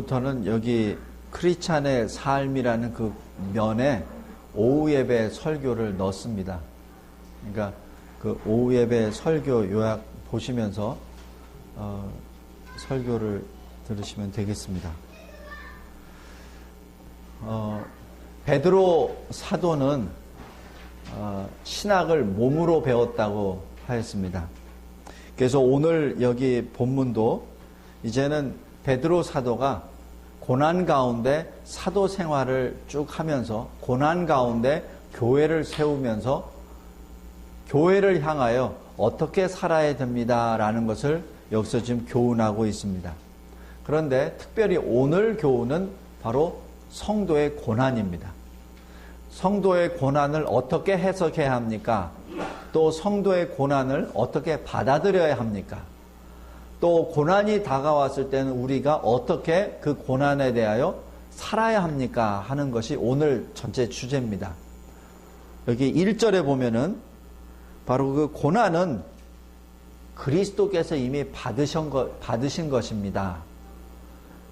오늘부터는 여기 크리찬의 삶이라는 그 면에 오후 예배 설교를 넣습니다. 그러니까 그 오후 예배 설교 요약 보시면서 어, 설교를 들으시면 되겠습니다. 어, 베드로 사도는 어, 신학을 몸으로 배웠다고 하였습니다. 그래서 오늘 여기 본문도 이제는 베드로 사도가 고난 가운데 사도 생활을 쭉 하면서 고난 가운데 교회를 세우면서 교회를 향하여 어떻게 살아야 됩니다라는 것을 여기서 지금 교훈하고 있습니다. 그런데 특별히 오늘 교훈은 바로 성도의 고난입니다. 성도의 고난을 어떻게 해석해야 합니까? 또 성도의 고난을 어떻게 받아들여야 합니까? 또 고난이 다가왔을 때는 우리가 어떻게 그 고난에 대하여 살아야 합니까? 하는 것이 오늘 전체 주제입니다. 여기 1절에 보면은 바로 그 고난은 그리스도께서 이미 받으신, 것, 받으신 것입니다.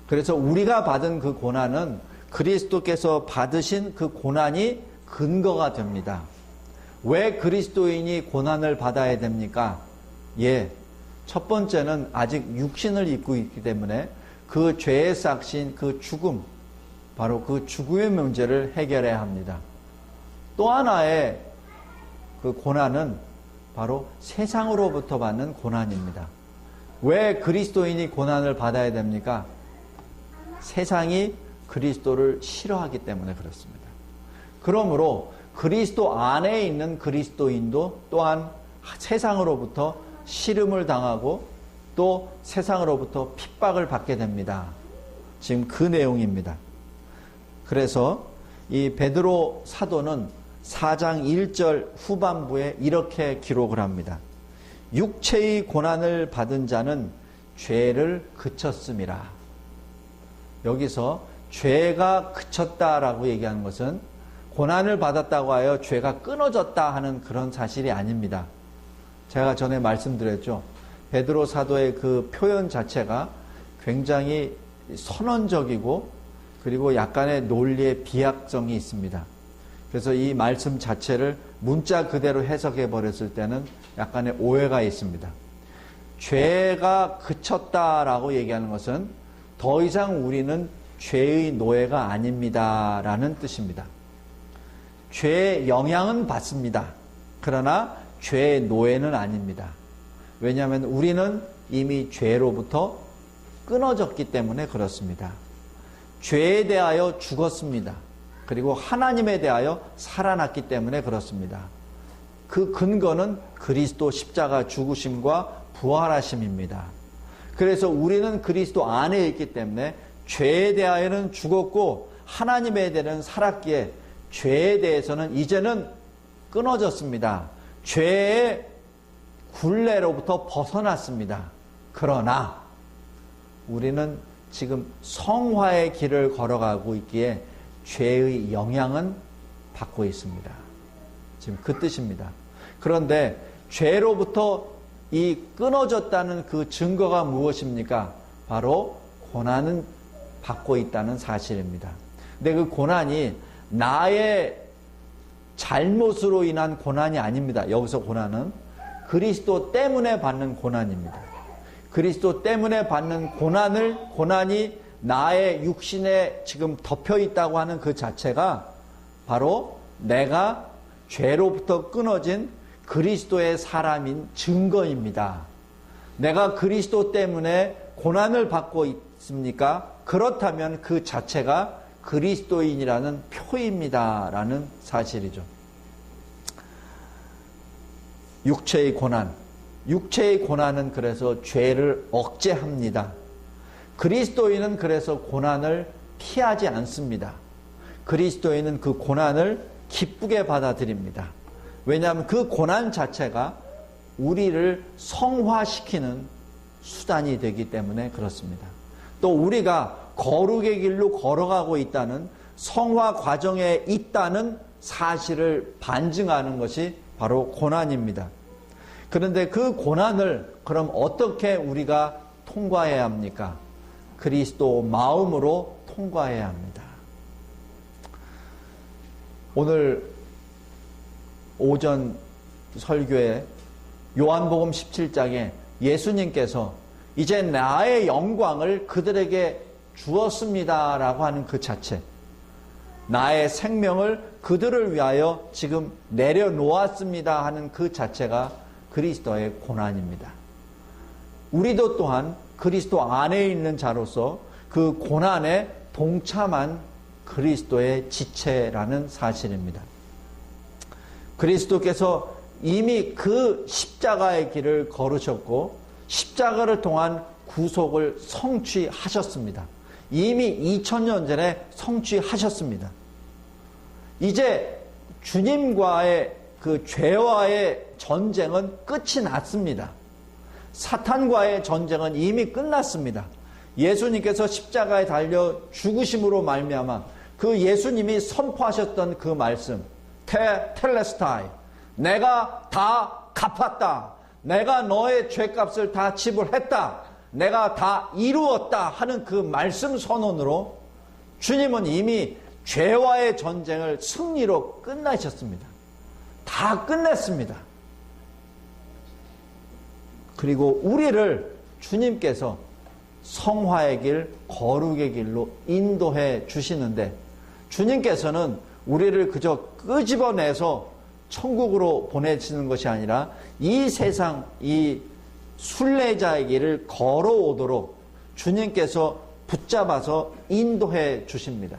그래서 우리가 받은 그 고난은 그리스도께서 받으신 그 고난이 근거가 됩니다. 왜 그리스도인이 고난을 받아야 됩니까? 예. 첫 번째는 아직 육신을 입고 있기 때문에 그 죄의 싹신 그 죽음, 바로 그 죽음의 문제를 해결해야 합니다. 또 하나의 그 고난은 바로 세상으로부터 받는 고난입니다. 왜 그리스도인이 고난을 받아야 됩니까? 세상이 그리스도를 싫어하기 때문에 그렇습니다. 그러므로 그리스도 안에 있는 그리스도인도 또한 세상으로부터 시름을 당하고 또 세상으로부터 핍박을 받게 됩니다. 지금 그 내용입니다. 그래서 이 베드로 사도는 4장 1절 후반부에 이렇게 기록을 합니다. 육체의 고난을 받은 자는 죄를 그쳤음이라. 여기서 죄가 그쳤다라고 얘기하는 것은 고난을 받았다고 하여 죄가 끊어졌다 하는 그런 사실이 아닙니다. 제가 전에 말씀드렸죠. 베드로 사도의 그 표현 자체가 굉장히 선언적이고 그리고 약간의 논리의 비약성이 있습니다. 그래서 이 말씀 자체를 문자 그대로 해석해 버렸을 때는 약간의 오해가 있습니다. 죄가 그쳤다라고 얘기하는 것은 더 이상 우리는 죄의 노예가 아닙니다라는 뜻입니다. 죄의 영향은 받습니다. 그러나 죄의 노예는 아닙니다. 왜냐하면 우리는 이미 죄로부터 끊어졌기 때문에 그렇습니다. 죄에 대하여 죽었습니다. 그리고 하나님에 대하여 살아났기 때문에 그렇습니다. 그 근거는 그리스도 십자가 죽으심과 부활하심입니다. 그래서 우리는 그리스도 안에 있기 때문에 죄에 대하여는 죽었고 하나님에 대해서는 살았기에 죄에 대해서는 이제는 끊어졌습니다. 죄의 굴레로부터 벗어났습니다. 그러나 우리는 지금 성화의 길을 걸어가고 있기에 죄의 영향은 받고 있습니다. 지금 그 뜻입니다. 그런데 죄로부터 이 끊어졌다는 그 증거가 무엇입니까? 바로 고난은 받고 있다는 사실입니다. 근데 그 고난이 나의 잘못으로 인한 고난이 아닙니다. 여기서 고난은 그리스도 때문에 받는 고난입니다. 그리스도 때문에 받는 고난을 고난이 나의 육신에 지금 덮여 있다고 하는 그 자체가 바로 내가 죄로부터 끊어진 그리스도의 사람인 증거입니다. 내가 그리스도 때문에 고난을 받고 있습니까? 그렇다면 그 자체가 그리스도인이라는 표입니다라는 사실이죠. 육체의 고난. 육체의 고난은 그래서 죄를 억제합니다. 그리스도인은 그래서 고난을 피하지 않습니다. 그리스도인은 그 고난을 기쁘게 받아들입니다. 왜냐하면 그 고난 자체가 우리를 성화시키는 수단이 되기 때문에 그렇습니다. 또 우리가 거룩의 길로 걸어가고 있다는 성화 과정에 있다는 사실을 반증하는 것이 바로 고난입니다. 그런데 그 고난을 그럼 어떻게 우리가 통과해야 합니까? 그리스도 마음으로 통과해야 합니다. 오늘 오전 설교에 요한복음 17장에 예수님께서 이제 나의 영광을 그들에게 주었습니다라고 하는 그 자체. 나의 생명을 그들을 위하여 지금 내려놓았습니다 하는 그 자체가 그리스도의 고난입니다. 우리도 또한 그리스도 안에 있는 자로서 그 고난에 동참한 그리스도의 지체라는 사실입니다. 그리스도께서 이미 그 십자가의 길을 걸으셨고 십자가를 통한 구속을 성취하셨습니다. 이미 2000년 전에 성취하셨습니다. 이제 주님과의 그 죄와의 전쟁은 끝이 났습니다. 사탄과의 전쟁은 이미 끝났습니다. 예수님께서 십자가에 달려 죽으심으로 말미암아 그 예수님이 선포하셨던 그 말씀 테 텔레스타이 내가 다 갚았다. 내가 너의 죄값을 다 지불했다. 내가 다 이루었다 하는 그 말씀 선언으로 주님은 이미 죄와의 전쟁을 승리로 끝나셨습니다. 다 끝냈습니다. 그리고 우리를 주님께서 성화의 길, 거룩의 길로 인도해 주시는데 주님께서는 우리를 그저 끄집어내서 천국으로 보내시는 것이 아니라 이 세상 이 순례자의 길을 걸어오도록 주님께서 붙잡아서 인도해 주십니다.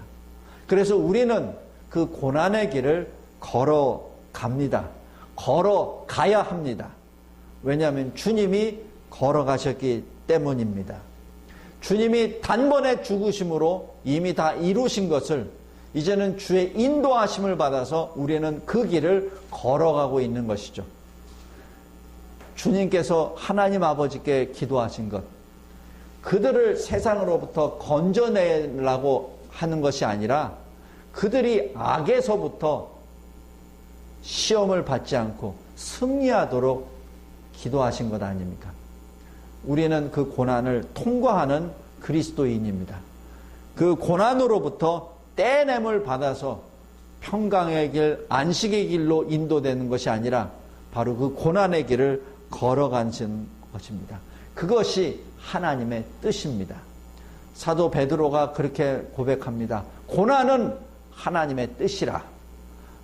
그래서 우리는 그 고난의 길을 걸어갑니다. 걸어가야 합니다. 왜냐하면 주님이 걸어가셨기 때문입니다. 주님이 단번에 죽으심으로 이미 다 이루신 것을 이제는 주의 인도하심을 받아서 우리는 그 길을 걸어가고 있는 것이죠. 주님께서 하나님 아버지께 기도하신 것, 그들을 세상으로부터 건져내라고 하는 것이 아니라 그들이 악에서부터 시험을 받지 않고 승리하도록 기도하신 것 아닙니까? 우리는 그 고난을 통과하는 그리스도인입니다. 그 고난으로부터 떼냄을 받아서 평강의 길, 안식의 길로 인도되는 것이 아니라 바로 그 고난의 길을 걸어가는 것입니다. 그것이 하나님의 뜻입니다. 사도 베드로가 그렇게 고백합니다. 고난은 하나님의 뜻이라.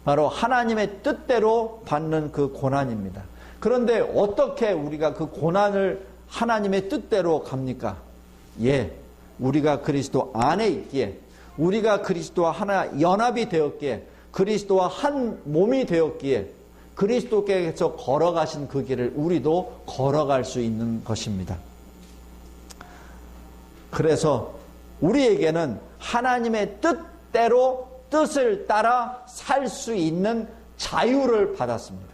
바로 하나님의 뜻대로 받는 그 고난입니다. 그런데 어떻게 우리가 그 고난을 하나님의 뜻대로 갑니까? 예, 우리가 그리스도 안에 있기에, 우리가 그리스도와 하나 연합이 되었기에, 그리스도와 한 몸이 되었기에, 그리스도께서 걸어가신 그 길을 우리도 걸어갈 수 있는 것입니다. 그래서 우리에게는 하나님의 뜻대로 뜻을 따라 살 수 있는 자유를 받았습니다.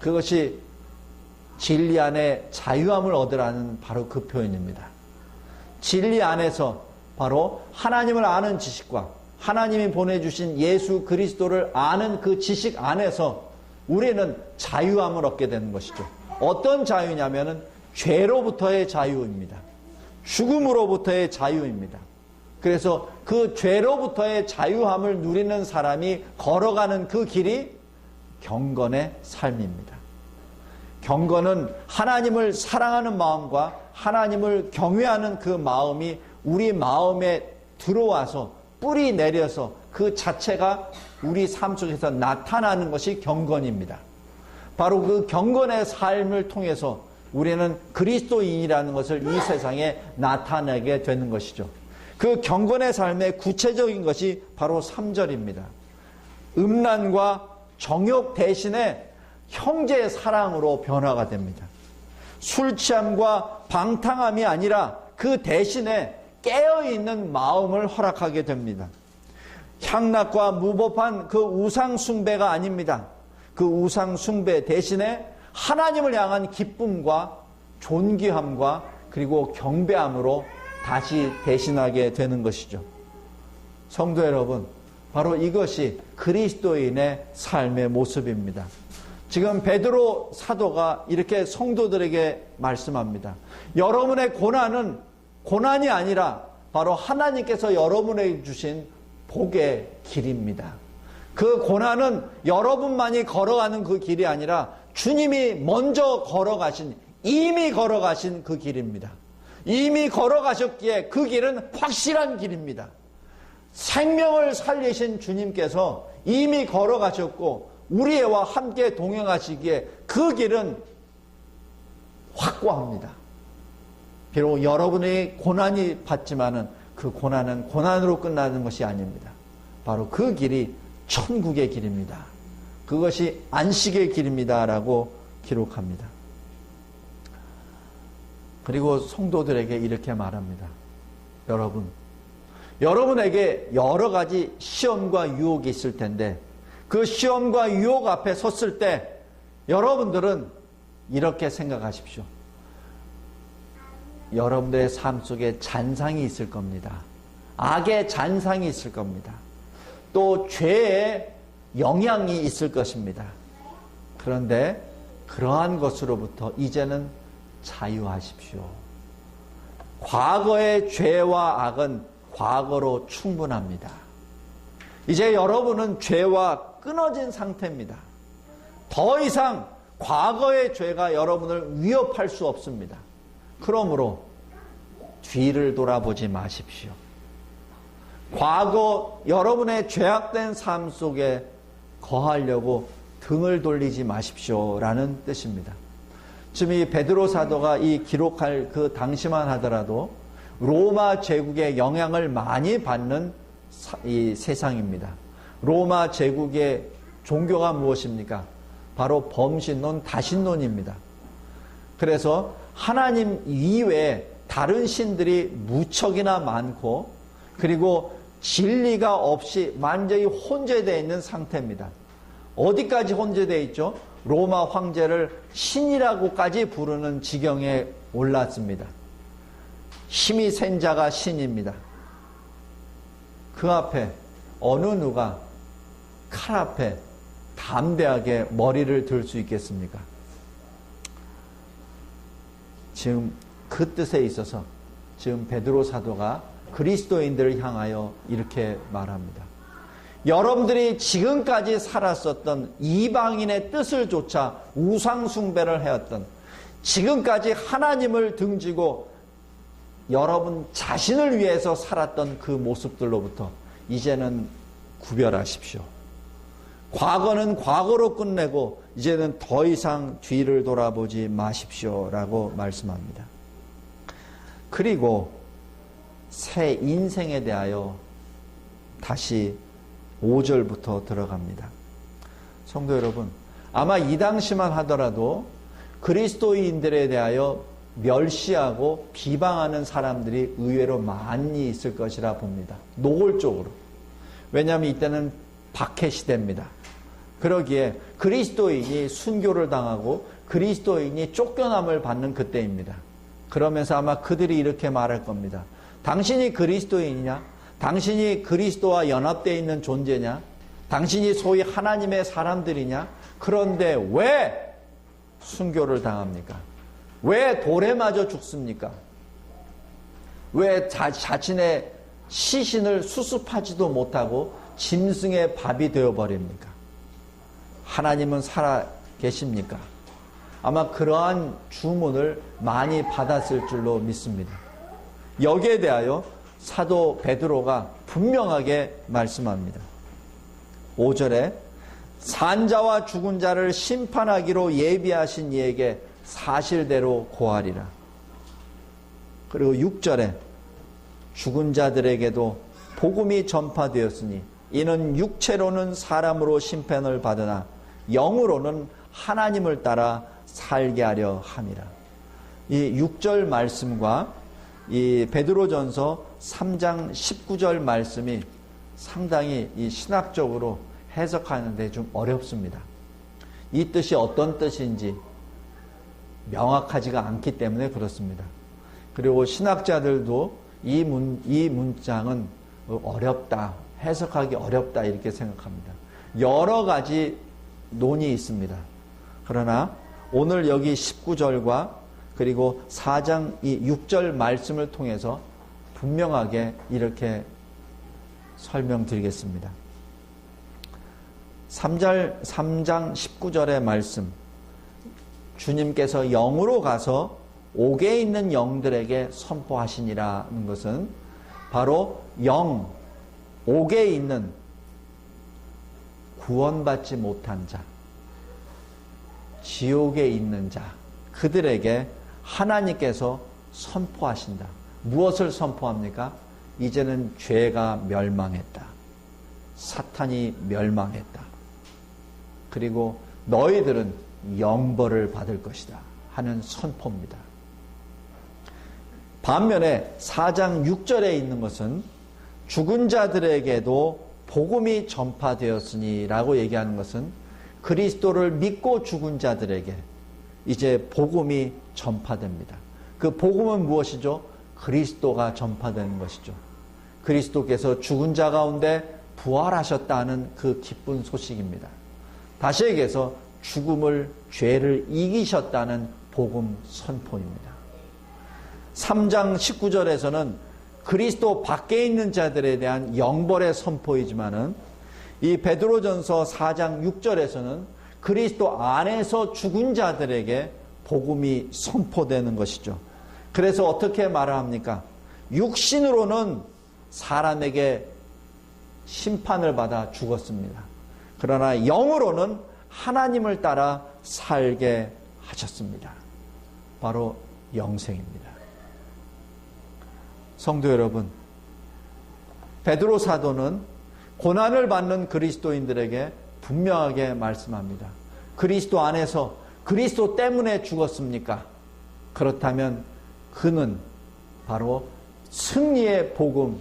그것이 진리 안에 자유함을 얻으라는 바로 그 표현입니다. 진리 안에서 바로 하나님을 아는 지식과 하나님이 보내주신 예수 그리스도를 아는 그 지식 안에서 우리는 자유함을 얻게 되는 것이죠. 어떤 자유냐면은 죄로부터의 자유입니다. 죽음으로부터의 자유입니다. 그래서 그 죄로부터의 자유함을 누리는 사람이 걸어가는 그 길이 경건의 삶입니다. 경건은 하나님을 사랑하는 마음과 하나님을 경외하는 그 마음이 우리 마음에 들어와서 뿌리 내려서 그 자체가 우리 삶 속에서 나타나는 것이 경건입니다. 바로 그 경건의 삶을 통해서 우리는 그리스도인이라는 것을 이 세상에 나타내게 되는 것이죠. 그 경건의 삶의 구체적인 것이 바로 3절입니다. 음란과 정욕 대신에 형제의 사랑으로 변화가 됩니다. 술 취함과 방탕함이 아니라 그 대신에 깨어있는 마음을 허락하게 됩니다. 향락과 무법한 그 우상 숭배가 아닙니다. 그 우상 숭배 대신에 하나님을 향한 기쁨과 존귀함과 그리고 경배함으로 다시 대신하게 되는 것이죠. 성도 여러분, 바로 이것이 그리스도인의 삶의 모습입니다. 지금 베드로 사도가 이렇게 성도들에게 말씀합니다. 여러분의 고난은 고난이 아니라 바로 하나님께서 여러분에게 주신 복의 길입니다. 그 고난은 여러분만이 걸어가는 그 길이 아니라 주님이 먼저 걸어가신, 이미 걸어가신 그 길입니다. 이미 걸어가셨기에 그 길은 확실한 길입니다. 생명을 살리신 주님께서 이미 걸어가셨고 우리와 함께 동행하시기에 그 길은 확고합니다. 비록 여러분의 고난이 받지만은 그 고난은 고난으로 끝나는 것이 아닙니다. 바로 그 길이 천국의 길입니다. 그것이 안식의 길입니다라고 기록합니다. 그리고 성도들에게 이렇게 말합니다. 여러분, 여러분에게 여러 가지 시험과 유혹이 있을 텐데 그 시험과 유혹 앞에 섰을 때 여러분들은 이렇게 생각하십시오. 여러분들의 삶 속에 잔상이 있을 겁니다. 악의 잔상이 있을 겁니다. 또 죄의 영향이 있을 것입니다. 그런데 그러한 것으로부터 이제는 자유하십시오. 과거의 죄와 악은 과거로 충분합니다. 이제 여러분은 죄와 끊어진 상태입니다. 더 이상 과거의 죄가 여러분을 위협할 수 없습니다. 그러므로 뒤를 돌아보지 마십시오. 과거 여러분의 죄악된 삶 속에 거하려고 등을 돌리지 마십시오라는 뜻입니다. 지금 이 베드로 사도가 이 기록할 그 당시만 하더라도 로마 제국의 영향을 많이 받는 이 세상입니다. 로마 제국의 종교가 무엇입니까? 바로 범신론, 다신론입니다. 그래서 하나님 이외에 다른 신들이 무척이나 많고 그리고 진리가 없이 완전히 혼재되어 있는 상태입니다. 어디까지 혼재되어 있죠? 로마 황제를 신이라고까지 부르는 지경에 올랐습니다. 힘이 센 자가 신입니다. 그 앞에 어느 누가 칼 앞에 담대하게 머리를 들 수 있겠습니까? 지금 그 뜻에 있어서 지금 베드로 사도가 그리스도인들을 향하여 이렇게 말합니다. 여러분들이 지금까지 살았었던 이방인의 뜻을 조차 우상숭배를 해왔던 지금까지 하나님을 등지고 여러분 자신을 위해서 살았던 그 모습들로부터 이제는 구별하십시오. 과거는 과거로 끝내고 이제는 더 이상 뒤를 돌아보지 마십시오라고 말씀합니다. 그리고 새 인생에 대하여 다시 5절부터 들어갑니다. 성도 여러분, 아마 이 당시만 하더라도 그리스도인들에 대하여 멸시하고 비방하는 사람들이 의외로 많이 있을 것이라 봅니다. 노골적으로. 왜냐하면 이때는 박해 시대입니다. 그러기에 그리스도인이 순교를 당하고 그리스도인이 쫓겨남을 받는 그때입니다. 그러면서 아마 그들이 이렇게 말할 겁니다. 당신이 그리스도인이냐? 당신이 그리스도와 연합되어 있는 존재냐? 당신이 소위 하나님의 사람들이냐? 그런데 왜 순교를 당합니까? 왜 돌에 맞아 죽습니까? 왜 자, 자신의 시신을 수습하지도 못하고 짐승의 밥이 되어버립니까? 하나님은 살아 계십니까? 아마 그러한 주문을 많이 받았을 줄로 믿습니다. 여기에 대하여 사도 베드로가 분명하게 말씀합니다. 5절에 산자와 죽은 자를 심판하기로 예비하신 이에게 사실대로 고하리라. 그리고 6절에 죽은 자들에게도 복음이 전파되었으니 이는 육체로는 사람으로 심판을 받으나 영으로는 하나님을 따라 살게 하려 함이라. 이 6절 말씀과 이 베드로전서 3장 19절 말씀이 상당히 이 신학적으로 해석하는데 좀 어렵습니다. 이 뜻이 어떤 뜻인지 명확하지가 않기 때문에 그렇습니다. 그리고 신학자들도 이 문, 이 문장은 어렵다, 해석하기 어렵다 이렇게 생각합니다. 여러 가지 논이 있습니다. 그러나 오늘 여기 19절과 그리고 4장 이 6절 말씀을 통해서 분명하게 이렇게 설명드리겠습니다. 3절, 3장 19절의 말씀. 주님께서 영으로 가서 옥에 있는 영들에게 선포하시니라는 것은 바로 영, 옥에 있는 구원받지 못한 자, 지옥에 있는 자, 그들에게 하나님께서 선포하신다. 무엇을 선포합니까? 이제는 죄가 멸망했다. 사탄이 멸망했다. 그리고 너희들은 영벌을 받을 것이다. 하는 선포입니다. 반면에 4장 6절에 있는 것은 죽은 자들에게도 복음이 전파되었으니 라고 얘기하는 것은 그리스도를 믿고 죽은 자들에게 이제 복음이 전파됩니다. 그 복음은 무엇이죠? 그리스도가 전파되는 것이죠. 그리스도께서 죽은 자 가운데 부활하셨다는 그 기쁜 소식입니다. 다시 얘기해서 죽음을, 죄를 이기셨다는 복음 선포입니다. 3장 19절에서는 그리스도 밖에 있는 자들에 대한 영벌의 선포이지만은 이 베드로전서 4장 6절에서는 그리스도 안에서 죽은 자들에게 복음이 선포되는 것이죠. 그래서 어떻게 말을 합니까? 육신으로는 사람에게 심판을 받아 죽었습니다. 그러나 영으로는 하나님을 따라 살게 하셨습니다. 바로 영생입니다. 성도 여러분, 베드로 사도는 고난을 받는 그리스도인들에게 분명하게 말씀합니다. 그리스도 안에서 그리스도 때문에 죽었습니까? 그렇다면 그는 바로 승리의 복음,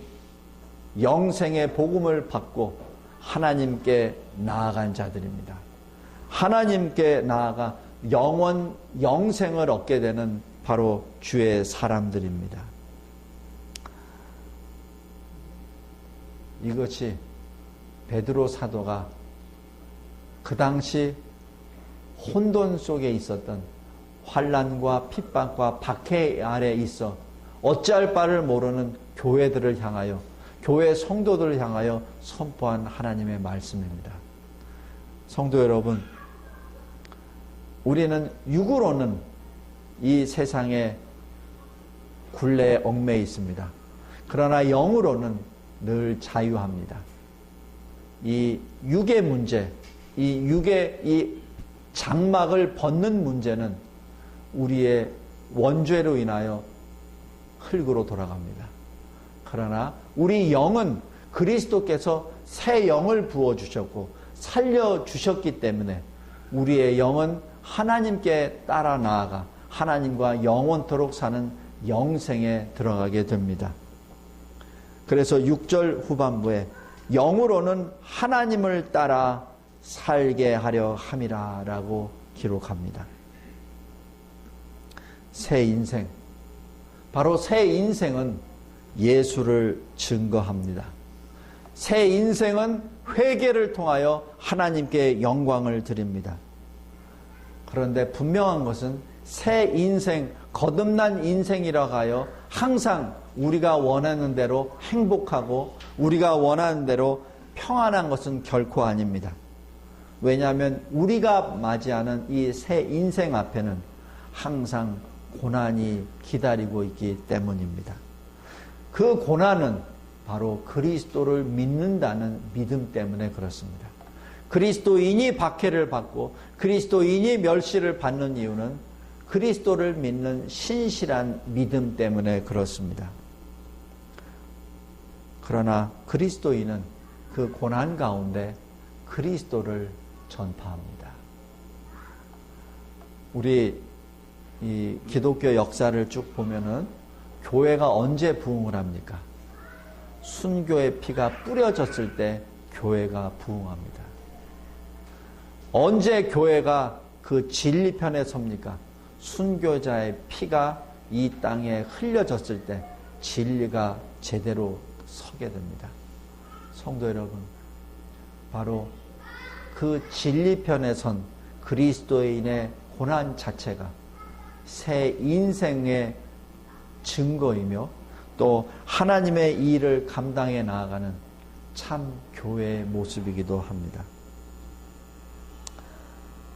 영생의 복음을 받고 하나님께 나아간 자들입니다. 하나님께 나아가 영원 영생을 얻게 되는 바로 주의 사람들입니다. 이것이 베드로 사도가 그 당시 혼돈 속에 있었던 환란과 핍박과 박해 아래 있어 어찌할 바를 모르는 교회들을 향하여 교회 성도들을 향하여 선포한 하나님의 말씀입니다. 성도 여러분, 우리는 육으로는 이 세상의 굴레에 얽매여 있습니다. 그러나 영으로는 늘 자유합니다. 이 육의 문제, 이 육의 이 장막을 벗는 문제는 우리의 원죄로 인하여 흙으로 돌아갑니다. 그러나 우리 영은 그리스도께서 새 영을 부어 주셨고 살려 주셨기 때문에 우리의 영은 하나님께 따라 나아가 하나님과 영원토록 사는 영생에 들어가게 됩니다. 그래서 6절 후반부에 영으로는 하나님을 따라 살게 하려 함이라라고 기록합니다. 새 인생. 바로 새 인생은 예수를 증거합니다. 새 인생은 회개를 통하여 하나님께 영광을 드립니다. 그런데 분명한 것은 새 인생, 거듭난 인생이라고 하여 항상 우리가 원하는 대로 행복하고 우리가 원하는 대로 평안한 것은 결코 아닙니다. 왜냐하면 우리가 맞이하는 이 새 인생 앞에는 항상 고난이 기다리고 있기 때문입니다. 그 고난은 바로 그리스도를 믿는다는 믿음 때문에 그렇습니다. 그리스도인이 박해를 받고 그리스도인이 멸시를 받는 이유는 그리스도를 믿는 신실한 믿음 때문에 그렇습니다. 그러나 그리스도인은 그 고난 가운데 그리스도를 전파합니다. 우리 이 기독교 역사를 쭉 보면은 교회가 언제 부흥을 합니까? 순교의 피가 뿌려졌을 때 교회가 부흥합니다. 언제 교회가 그 진리편에 섭니까? 순교자의 피가 이 땅에 흘려졌을 때 진리가 제대로 서게 됩니다. 성도 여러분, 바로 그 진리편에 선 그리스도인의 고난 자체가 새 인생의 증거이며 또 하나님의 일을 감당해 나아가는 참 교회의 모습이기도 합니다.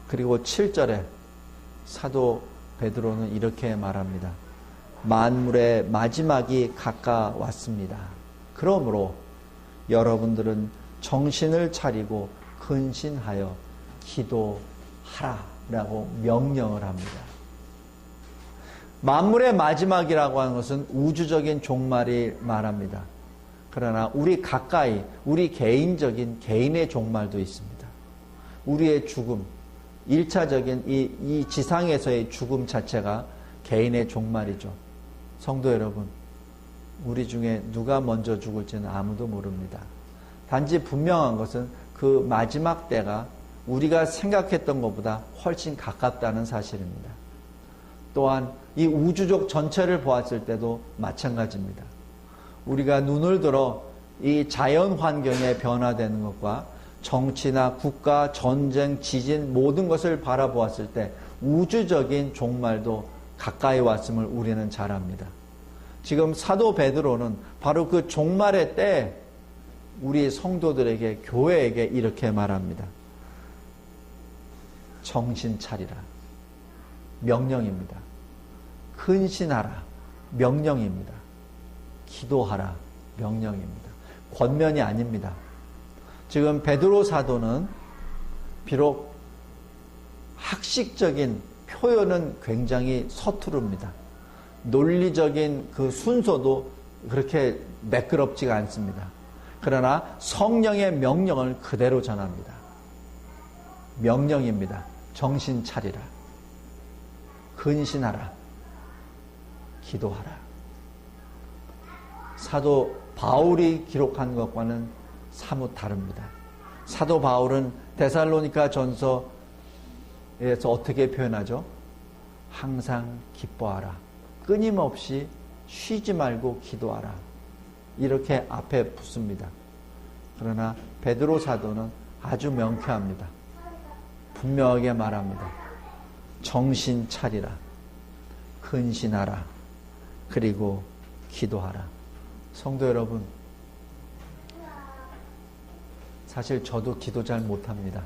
그리고 7절에 사도 베드로는 이렇게 말합니다. 만물의 마지막이 가까웠습니다. 그러므로 여러분들은 정신을 차리고 근신하여 기도하라라고 명령을 합니다. 만물의 마지막이라고 하는 것은 우주적인 종말이 말합니다. 그러나 우리 가까이 우리 개인적인 개인의 종말도 있습니다. 우리의 죽음, 1차적인 이, 이 지상에서의 죽음 자체가 개인의 종말이죠. 성도 여러분, 우리 중에 누가 먼저 죽을지는 아무도 모릅니다. 단지 분명한 것은 그 마지막 때가 우리가 생각했던 것보다 훨씬 가깝다는 사실입니다. 또한 이 우주적 전체를 보았을 때도 마찬가지입니다. 우리가 눈을 들어 이 자연 환경의 변화되는 것과 정치나 국가, 전쟁, 지진 모든 것을 바라보았을 때 우주적인 종말도 가까이 왔음을 우리는 잘 압니다. 지금 사도 베드로는 바로 그 종말의 때 우리 성도들에게 교회에게 이렇게 말합니다. 정신 차리라. 명령입니다. 근신하라. 명령입니다. 기도하라. 명령입니다. 권면이 아닙니다. 지금 베드로 사도는 비록 학식적인 표현은 굉장히 서투릅니다. 논리적인 그 순서도 그렇게 매끄럽지가 않습니다. 그러나 성령의 명령을 그대로 전합니다. 명령입니다. 정신 차리라. 근신하라. 기도하라. 사도 바울이 기록한 것과는 사뭇 다릅니다. 사도 바울은 데살로니카 전서에서 어떻게 표현하죠? 항상 기뻐하라. 끊임없이 쉬지 말고 기도하라. 이렇게 앞에 붙습니다. 그러나 베드로 사도는 아주 명쾌합니다. 분명하게 말합니다. 정신 차리라. 근신하라. 그리고 기도하라. 성도 여러분, 사실 저도 기도 잘 못합니다.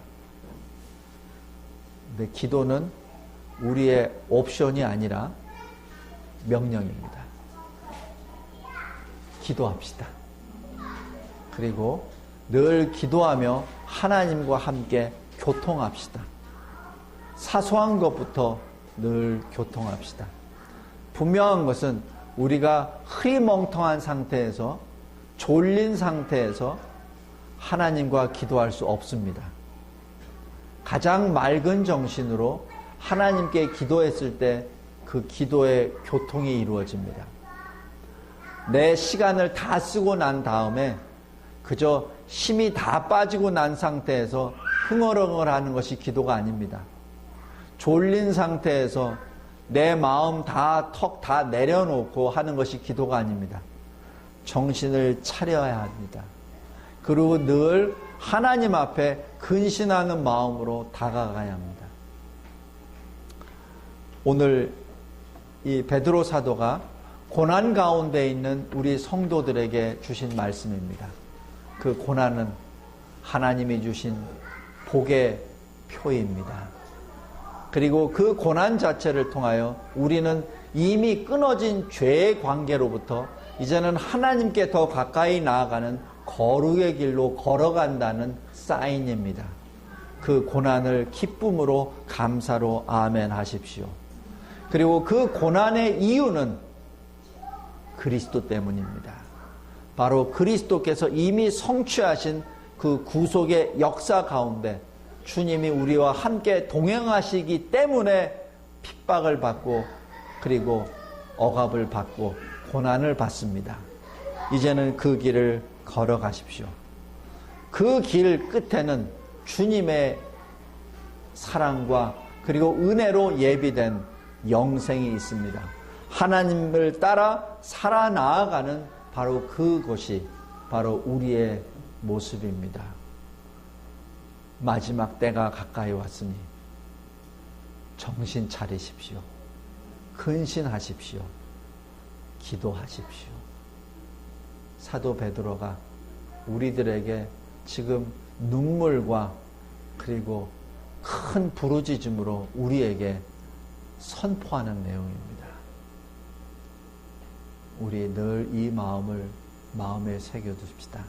근데 기도는 우리의 옵션이 아니라 명령입니다. 기도합시다. 그리고 늘 기도하며 하나님과 함께 교통합시다. 사소한 것부터 늘 교통합시다. 분명한 것은 우리가 흐리멍텅한 상태에서 졸린 상태에서 하나님과 기도할 수 없습니다. 가장 맑은 정신으로 하나님께 기도했을 때 그 기도의 교통이 이루어집니다. 내 시간을 다 쓰고 난 다음에 그저 힘이 다 빠지고 난 상태에서 흥얼흥얼 하는 것이 기도가 아닙니다. 졸린 상태에서 내 마음 다 턱 다 내려놓고 하는 것이 기도가 아닙니다. 정신을 차려야 합니다. 그리고 늘 하나님 앞에 근신하는 마음으로 다가가야 합니다. 오늘 이 베드로 사도가 고난 가운데 있는 우리 성도들에게 주신 말씀입니다. 그 고난은 하나님이 주신 복의 표입니다. 그리고 그 고난 자체를 통하여 우리는 이미 끊어진 죄의 관계로부터 이제는 하나님께 더 가까이 나아가는 거룩의 길로 걸어간다는 사인입니다. 그 고난을 기쁨으로 감사로 아멘 하십시오. 그리고 그 고난의 이유는 그리스도 때문입니다. 바로 그리스도께서 이미 성취하신 그 구속의 역사 가운데 주님이 우리와 함께 동행하시기 때문에 핍박을 받고 그리고 억압을 받고 고난을 받습니다. 이제는 그 길을 걸어가십시오. 그 길 끝에는 주님의 사랑과 그리고 은혜로 예비된 영생이 있습니다. 하나님을 따라 살아 나아가는 바로 그것이 바로 우리의 모습입니다. 마지막 때가 가까이 왔으니 정신 차리십시오. 근신하십시오. 기도하십시오. 사도 베드로가 우리들에게 지금 눈물과 그리고 큰 부르짖음으로 우리에게 선포하는 내용입니다. 우리 늘 이 마음을 마음에 새겨두십시다.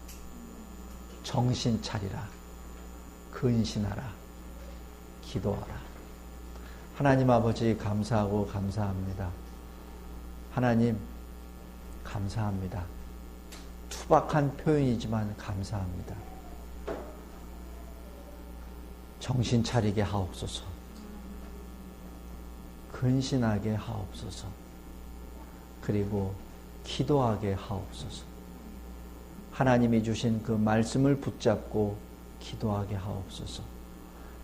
정신 차리라. 근신하라. 기도하라. 하나님 아버지 감사하고 감사합니다. 하나님 감사합니다. 투박한 표현이지만 감사합니다. 정신 차리게 하옵소서. 근신하게 하옵소서. 그리고 기도하게 하옵소서. 하나님이 주신 그 말씀을 붙잡고 기도하게 하옵소서.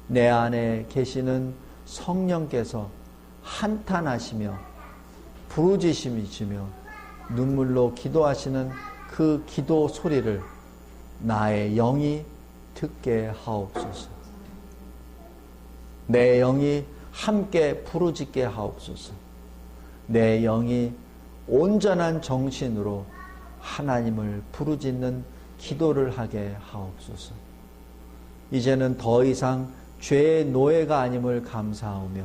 내 안에 계시는 성령께서 한탄하시며 부르짖으시며 눈물로 기도하시는 그 기도 소리를 나의 영이 듣게 하옵소서. 내 영이 함께 부르짖게 하옵소서. 내 영이 온전한 정신으로 하나님을 부르짖는 기도를 하게 하옵소서. 이제는 더 이상 죄의 노예가 아님을 감사하며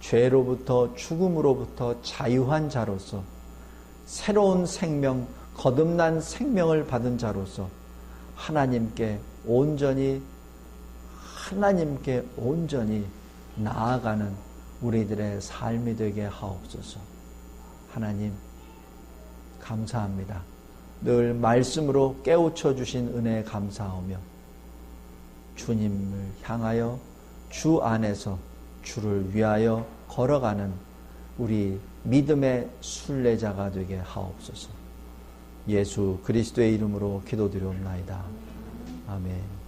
죄로부터 죽음으로부터 자유한 자로서 새로운 생명, 거듭난 생명을 받은 자로서 하나님께 온전히 하나님께 온전히 나아가는 우리들의 삶이 되게 하옵소서. 하나님 감사합니다. 늘 말씀으로 깨우쳐 주신 은혜에 감사하며 주님을 향하여 주 안에서 주를 위하여 걸어가는 우리 믿음의 순례자가 되게 하옵소서. 예수 그리스도의 이름으로 기도드리옵나이다. 아멘.